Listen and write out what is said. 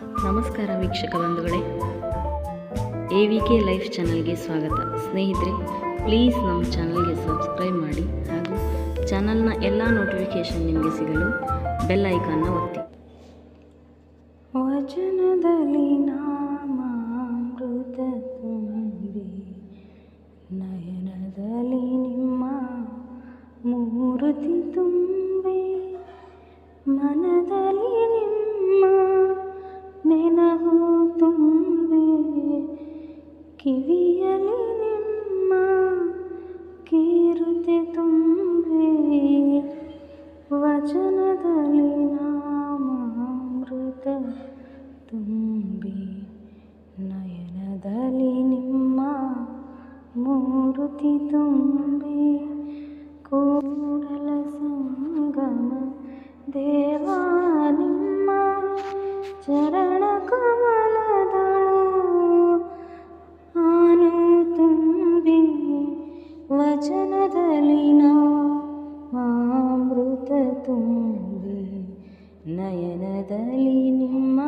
ನಮಸ್ಕಾರ ವೀಕ್ಷಕ ಬಂಧುಗಳೇ. ಎ ವಿ ಕೆ ಲೈಫ್ ಚಾನಲ್ಗೆ ಸ್ವಾಗತ. ಸ್ನೇಹಿತರೆ, ಪ್ಲೀಸ್ ನಮ್ಮ ಚಾನಲ್ಗೆ ಸಬ್ಸ್ಕ್ರೈಬ್ ಮಾಡಿ ಹಾಗೂ ಚಾನಲ್ನ ಎಲ್ಲ ನೋಟಿಫಿಕೇಷನ್ ನಿಮಗೆ ಸಿಗಲು ಬೆಲ್ ಐಕಾನ್ನ ಒತ್ತಿ. ವಚನದಲ್ಲಿ ನಾಮೃತ ತುಂಬಿ ನಯನದಲ್ಲಿ ನಿಮ್ಮ ಮೂರ್ತಿ ತುಂಬಿ. ಮನದಲ್ಲಿ ಕಿವಿಯಲ್ಲಿ ನಿಮ್ಮ ಕೀರುತಿ ತುಂಬಿ ವಚನದಲ್ಲಿ ನಾಮಾಮೃತ ತುಂಬಿ ನಯನದಲ್ಲಿ ನಿಮ್ಮ ಮೂರುತಿ ತುಂಬಿ ತುಂಬಿ ನಯನದಲ್ಲಿ ನಿಮ್ಮ